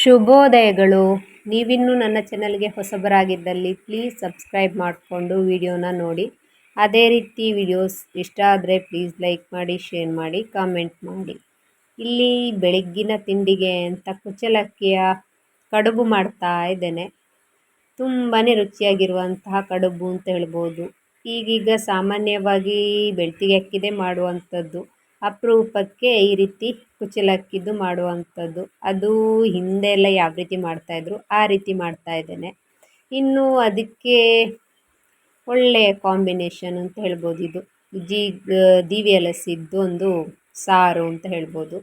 ಶುಭೋದಯಗಳು. ನೀವಿನ್ನೂ ನನ್ನ ಚಾನಲ್ಗೆ ಹೊಸಬರಾಗಿದ್ದಲ್ಲಿ ಪ್ಲೀಸ್ ಸಬ್ಸ್ಕ್ರೈಬ್ ಮಾಡಿಕೊಂಡು ವಿಡಿಯೋನ ನೋಡಿ. ಅದೇ ರೀತಿ ವಿಡಿಯೋಸ್ ಇಷ್ಟ ಆದರೆ ಪ್ಲೀಸ್ ಲೈಕ್ ಮಾಡಿ, ಶೇರ್ ಮಾಡಿ, ಕಾಮೆಂಟ್ ಮಾಡಿ. ಇಲ್ಲಿ ಬೆಳಗ್ಗಿನ ತಿಂಡಿಗೆ ಅಂತ ಕುಚ್ಚಲಕ್ಕಿಯ ಕಡುಬು ಮಾಡ್ತಾ ಇದ್ದೇನೆ. ತುಂಬಾ ರುಚಿಯಾಗಿರುವಂತಹ ಕಡುಬು ಅಂತ ಹೇಳ್ಬೋದು. ಈಗೀಗ ಸಾಮಾನ್ಯವಾಗಿ ಬೆಳ್ತಿಗೆ ಅಕ್ಕಿದೆ ಮಾಡುವಂಥದ್ದು. ಅಪರೂಪಕ್ಕೆ ಈ ರೀತಿ ಕುಚ್ಚಲಕ್ಕಿದು ಮಾಡುವಂಥದ್ದು. ಅದು ಹಿಂದೆ ಎಲ್ಲ ಯಾವ ರೀತಿ ಮಾಡ್ತಾಯಿದ್ರು ಆ ರೀತಿ ಮಾಡ್ತಾ ಇದ್ದೇನೆ ಇನ್ನು ಅದಕ್ಕೆ ಒಳ್ಳೆಯ ಕಾಂಬಿನೇಷನ್ ಅಂತ ಹೇಳ್ಬೋದು ಇದು. ಜೀ ದೀವಿ ಒಂದು ಸಾರು ಅಂತ ಹೇಳ್ಬೋದು.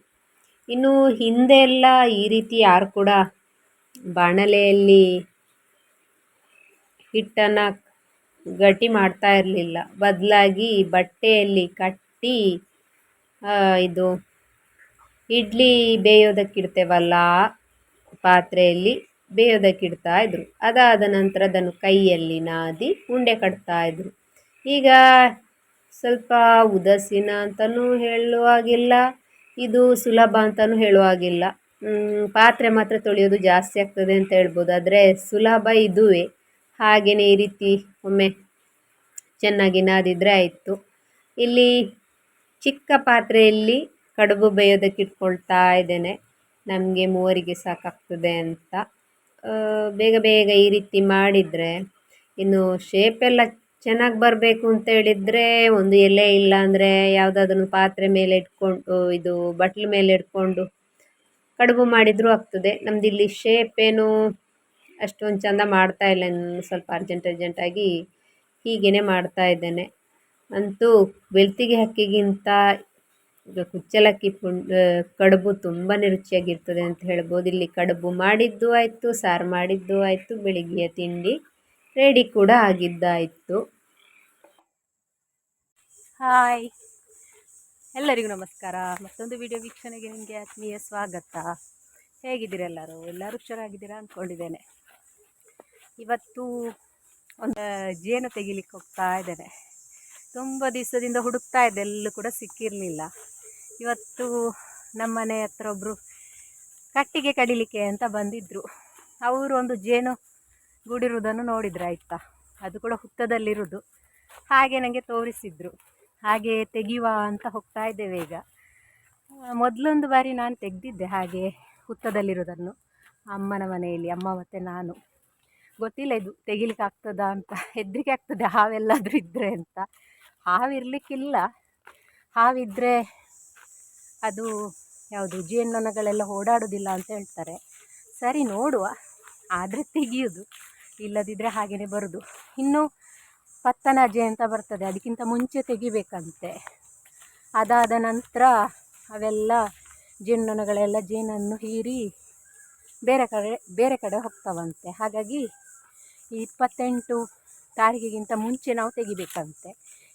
ಇನ್ನು ಹಿಂದೆ ಎಲ್ಲ ಈ ರೀತಿ ಯಾರು ಕೂಡ ಬಾಣಲೆಯಲ್ಲಿ ಹಿಟ್ಟನ್ನು ಗಟ್ಟಿ ಮಾಡ್ತಾ ಇರಲಿಲ್ಲ. ಬದಲಾಗಿ ಬಟ್ಟೆಯಲ್ಲಿ ಕಟ್ಟಿ ಇದು ಇಡ್ಲಿ ಬೇಯೋದಕ್ಕಿಡ್ತೇವಲ್ಲ ಪಾತ್ರೆಯಲ್ಲಿ ಬೇಯೋದಕ್ಕಿಡ್ತಾ ಇದ್ದರು ಅದಾದ ನಂತರ ಅದನ್ನು ಕೈಯಲ್ಲಿ ನಾದಿ ಉಂಡೆ ಕಟ್ತಾ ಇದ್ದರು ಈಗ ಸ್ವಲ್ಪ ಉದಾಸೀನ ಅಂತಲೂ ಹೇಳುವಾಗಿಲ್ಲ ಇದು ಸುಲಭ ಅಂತಲೂ ಹೇಳುವಾಗಿಲ್ಲ ಪಾತ್ರೆ ಮಾತ್ರ ತೊಳೆಯೋದು ಜಾಸ್ತಿ ಆಗ್ತದೆ ಅಂತ ಹೇಳ್ಬೋದು. ಆದರೆ ಸುಲಭ ಇದುವೇ. ಹಾಗೆಯೇ ಈ ರೀತಿ ಒಮ್ಮೆ ಚೆನ್ನಾಗಿ ನಾದಿದರೆ ಆಯಿತು. ಇಲ್ಲಿ ಚಿಕ್ಕ ಪಾತ್ರೆಯಲ್ಲಿ ಕಡುಬು ಬೇಯೋದಕ್ಕೆ ಇಟ್ಕೊಳ್ತಾ ಇದ್ದೇನೆ. ನಮಗೆ ಮೂವರಿಗೆ ಸಾಕಾಗ್ತದೆ ಅಂತ. ಬೇಗ ಬೇಗ ಈ ರೀತಿ ಮಾಡಿದರೆ, ಇನ್ನು ಶೇಪೆಲ್ಲ ಚೆನ್ನಾಗಿ ಬರಬೇಕು ಅಂತ ಹೇಳಿದರೆ, ಒಂದು ಎಲೆ ಇಲ್ಲ ಅಂದರೆ ಯಾವುದಾದ್ರೂ ಪಾತ್ರೆ ಮೇಲೆ ಇಟ್ಕೊಂಡು, ಇದು ಬಟ್ಲು ಮೇಲೆ ಇಟ್ಕೊಂಡು ಕಡುಬು ಮಾಡಿದರೂ ಆಗ್ತದೆ. ನಮ್ದು ಇಲ್ಲಿ ಶೇಪ್ ಏನು ಅಷ್ಟೊಂದು ಚೆಂದ ಮಾಡ್ತಾ ಇಲ್ಲ. ಸ್ವಲ್ಪ ಅರ್ಜೆಂಟ್ ಅರ್ಜೆಂಟಾಗಿ ಹೀಗೇ ಮಾಡ್ತಾ ಇದ್ದೇನೆ. ಅಂತೂ ಬೆಳ್ತಿಗೆ ಹಕ್ಕಿಗಿಂತ ಕುಚ್ಚಲಕ್ಕಿ ಪುಂಡ್ ಕಡುಬು ತುಂಬಾ ರುಚಿಯಾಗಿರ್ತದೆ ಅಂತ ಹೇಳ್ಬೋದು. ಇಲ್ಲಿ ಕಡುಬು ಮಾಡಿದ್ದು ಆಯಿತು, ಸಾರು ಮಾಡಿದ್ದು ಆಯಿತು, ಬೆಳಿಗ್ಗೆಯ ತಿಂಡಿ ರೆಡಿ ಕೂಡ ಆಗಿದ್ದಾಯಿತು. ಹಾಯ್ ಎಲ್ಲರಿಗೂ ನಮಸ್ಕಾರ. ಮತ್ತೊಂದು ವಿಡಿಯೋ ವೀಕ್ಷಣೆಗೆ ನಿಮಗೆ ಆತ್ಮೀಯ ಸ್ವಾಗತ. ಹೇಗಿದ್ದೀರೆಲ್ಲರೂ ಎಲ್ಲರೂ? ಹುಷಾರಾಗಿದ್ದೀರಾ ಅಂದ್ಕೊಂಡಿದ್ದೇನೆ. ಇವತ್ತು ಒಂದು ಜೇನು ತೆಗಿಲಿಕ್ಕೆ ಹೋಗ್ತಾ ಇದ್ದೇನೆ. ತುಂಬ ದಿವಸದಿಂದ ಹುಡುಕ್ತಾ ಇದ್ದೆ, ಎಲ್ಲೂ ಕೂಡ ಸಿಕ್ಕಿರಲಿಲ್ಲ. ಇವತ್ತು ನಮ್ಮ ಮನೆ ಹತ್ರ ಒಬ್ಬರು ಕಟ್ಟಿಗೆ ಕಡಿಲಿಕ್ಕೆ ಅಂತ ಬಂದಿದ್ದರು ಅವರು ಒಂದು ಜೇನು ಗೂಡಿರುವುದನ್ನು ನೋಡಿದ್ರು, ಆಯಿತಾ? ಅದು ಕೂಡ ಹುತ್ತದಲ್ಲಿರೋದು ಹಾಗೆ ನನಗೆ ತೋರಿಸಿದ್ರು. ಹಾಗೆ ತೆಗೆಯುವ ಅಂತ ಹೋಗ್ತಾ ಇದ್ದೇವೆ ಈಗ. ಮೊದಲೊಂದು ಬಾರಿ ನಾನು ತೆಗೆದಿದ್ದೆ ಹಾಗೆ ಹುತ್ತದಲ್ಲಿರೋದನ್ನು ಅಮ್ಮನ ಮನೆಯಲ್ಲಿ, ಅಮ್ಮ ಮತ್ತು ನಾನು. ಗೊತ್ತಿಲ್ಲ, ಇದು ತೆಗಿಲಿಕ್ಕೆ ಆಗ್ತದಾ ಅಂತ, ಹೆದರಿಕೆ ಆಗ್ತದೆ, ಹಾವೆಲ್ಲಾದರೂ ಇದ್ದರೆ ಅಂತ. ಹಾವಿರಲಿಕ್ಕಿಲ್ಲ. ಹಾವಿದ್ದರೆ ಅದು ಯಾವುದು ಜೇನ್ನೊಣಗಳೆಲ್ಲ ಓಡಾಡೋದಿಲ್ಲ ಅಂತ ಹೇಳ್ತಾರೆ. ಸರಿ ನೋಡುವ. ಆದರೆ ತೆಗಿಯೋದು. ಇಲ್ಲದಿದ್ದರೆ ಹಾಗೆಯೇ ಬರೋದು. ಇನ್ನು ಪತ್ತನಾಜೆ ಅಂತ ಬರ್ತದೆ. ಅದಕ್ಕಿಂತ ಮುಂಚೆ ತೆಗಿಬೇಕಂತೆ. ಅದಾದ ನಂತರ ಅವೆಲ್ಲ ಜೇನ್ನೊಣಗಳೆಲ್ಲ ಜೇನನ್ನು ಹೀರಿ ಬೇರೆ ಕಡೆ ಬೇರೆ ಕಡೆ ಹೋಗ್ತಾವಂತೆ. ಹಾಗಾಗಿ ಇಪ್ಪತ್ತೆಂಟು ತಾರೀಕಿಗಿಂತ ಮುಂಚೆ ನಾವು ತೆಗಿಬೇಕಂತೆ.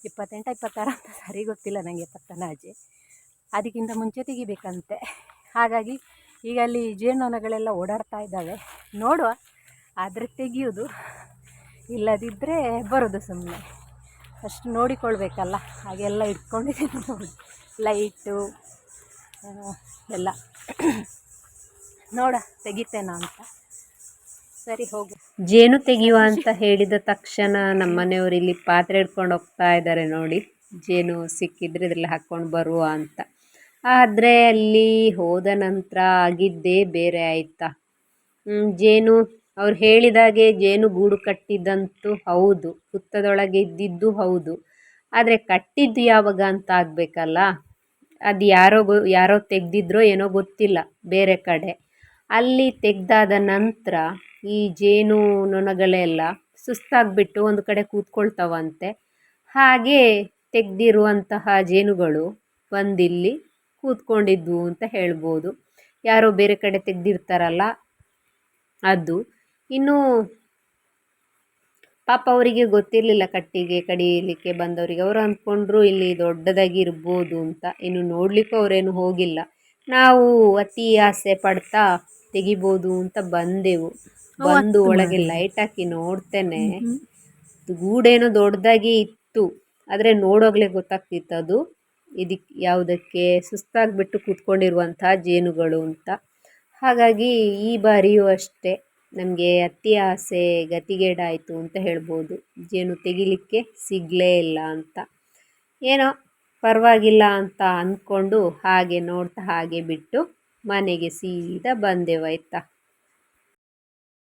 ಇಪ್ಪತ್ತೆಂಟು, ಇಪ್ಪತ್ತಾರು ಅಂತ ಸರಿ ಗೊತ್ತಿಲ್ಲ ನನಗೆ ಪತ್ತನಾಜೆ ಅದಕ್ಕಿಂತ ಮುಂಚೆ ತೆಗಿಬೇಕಂತೆ. ಹಾಗಾಗಿ ಈಗ ಅಲ್ಲಿ ಜೇನೊನಗಳೆಲ್ಲ ಓಡಾಡ್ತಾ ಇದ್ದಾವೆ. ನೋಡುವ, ಆದರೆ ತೆಗಿಯೋದು ಇಲ್ಲದಿದ್ದರೆ ಬರೋದು ಸುಮ್ಮನೆ ಫಸ್ಟ್ ನೋಡಿಕೊಳ್ಬೇಕಲ್ಲ, ಹಾಗೆಲ್ಲ ಇಟ್ಕೊಂಡಿದ್ದೀನಿ ನೋಡಿ. ಲೈಟು ಎಲ್ಲ. ನೋಡ, ತೆಗಿತೇನ ಅಂತ. ಸರಿ ಹೋಗು. ಜೇನು ತೆಗೆಯುವ ಅಂತ ಹೇಳಿದ ತಕ್ಷಣ ನಮ್ಮ ಮನೆಯವರು ಇಲ್ಲಿ ಪಾತ್ರೆ ಹಿಡ್ಕೊಂಡು ಹೋಗ್ತಾ ಇದ್ದಾರೆ ನೋಡಿ. ಜೇನು ಸಿಕ್ಕಿದ್ರೆ ಇದರಲ್ಲಿ ಹಾಕ್ಕೊಂಡು ಬರುವ ಅಂತ. ಆದರೆ ಅಲ್ಲಿ ಹೋದ ನಂತರ ಆಗಿದ್ದೇ ಬೇರೆ ಆಯಿತಾ. ಜೇನು, ಅವ್ರು ಹೇಳಿದಾಗೆ ಜೇನು ಗೂಡು ಕಟ್ಟಿದ್ದಂತೂ ಹೌದು. ಹುತ್ತದೊಳಗೆ ಇದ್ದಿದ್ದು ಹೌದು. ಆದರೆ ಕಟ್ಟಿದ್ದು ಯಾವಾಗ ಅಂತ ಆಗಬೇಕಲ್ಲ? ಅದು ಯಾರೋ ಯಾರೋ ತೆಗೆದಿದ್ರೋ ಏನೋ ಗೊತ್ತಿಲ್ಲ ಬೇರೆ ಕಡೆ. ಅಲ್ಲಿ ತೆಗೆದಾದ ನಂತರ ಈ ಜೇನು ನೊಣಗಳೆಲ್ಲ ಸುಸ್ತಾಗಿಬಿಟ್ಟು ಒಂದು ಕಡೆ ಕೂತ್ಕೊಳ್ತಾವಂತೆ. ಹಾಗೆ ತೆಗೆದಿರುವಂತಹ ಜೇನುಗಳು ಬಂದಿಲ್ಲಿ ಕೂತ್ಕೊಂಡಿದ್ವು ಅಂತ ಹೇಳ್ಬೋದು. ಯಾರೋ ಬೇರೆ ಕಡೆ ತೆಗೆದಿರ್ತಾರಲ್ಲ, ಅದು. ಇನ್ನು ಪಾಪ ಅವರಿಗೆ ಗೊತ್ತಿರಲಿಲ್ಲ ಕಟ್ಟಿಗೆ ಕಡಿಯಲಿಕ್ಕೆ ಬಂದವರಿಗೆ. ಅವರು ಅಂದ್ಕೊಂಡ್ರು ಇಲ್ಲಿ ದೊಡ್ಡದಾಗಿ ಇರ್ಬೋದು ಅಂತ. ಇನ್ನು ನೋಡಲಿಕ್ಕೂ ಅವರೇನು ಹೋಗಿಲ್ಲ. ನಾವು ಅತಿ ಆಸೆ ಪಡ್ತಾ ತೆಗಿಬೋದು ಅಂತ ಬಂದೆವು. ಬಂದು ಒಳಗೆ ಲೈಟ್ ಹಾಕಿ ನೋಡ್ತೇನೆ. ಗೂಡೇನೋ ದೊಡ್ಡದಾಗಿ ಇತ್ತು. ಆದರೆ ನೋಡೋಗ್ಲೇ ಗೊತ್ತಾಗ್ತಿತ್ತು ಅದು. ಇದಕ್ಕೆ ಯಾವುದಕ್ಕೆ ಸುಸ್ತಾಗಿಬಿಟ್ಟು ಕೂತ್ಕೊಂಡಿರುವಂತಹ ಜೇನುಗಳು ಅಂತ. ಹಾಗಾಗಿ ಈ ಬಾರಿಯೂ ಅಷ್ಟೇ. ನಮಗೆ ಅತಿ ಆಸೆ ಗತಿಗೇಡಾಯಿತು ಅಂತ ಹೇಳ್ಬೋದು. ಜೇನು ತೆಗಿಲಿಕ್ಕೆ ಸಿಗಲೇ ಇಲ್ಲ ಅಂತ. ಏನೋ ಪರವಾಗಿಲ್ಲ ಅಂತ ಅಂದ್ಕೊಂಡು ಹಾಗೆ ನೋಡ್ತಾ ಹಾಗೆ ಬಿಟ್ಟು ಮನೆಗೆ ಸೀದಾ ಬಂದೆವಾಯ್ತಾ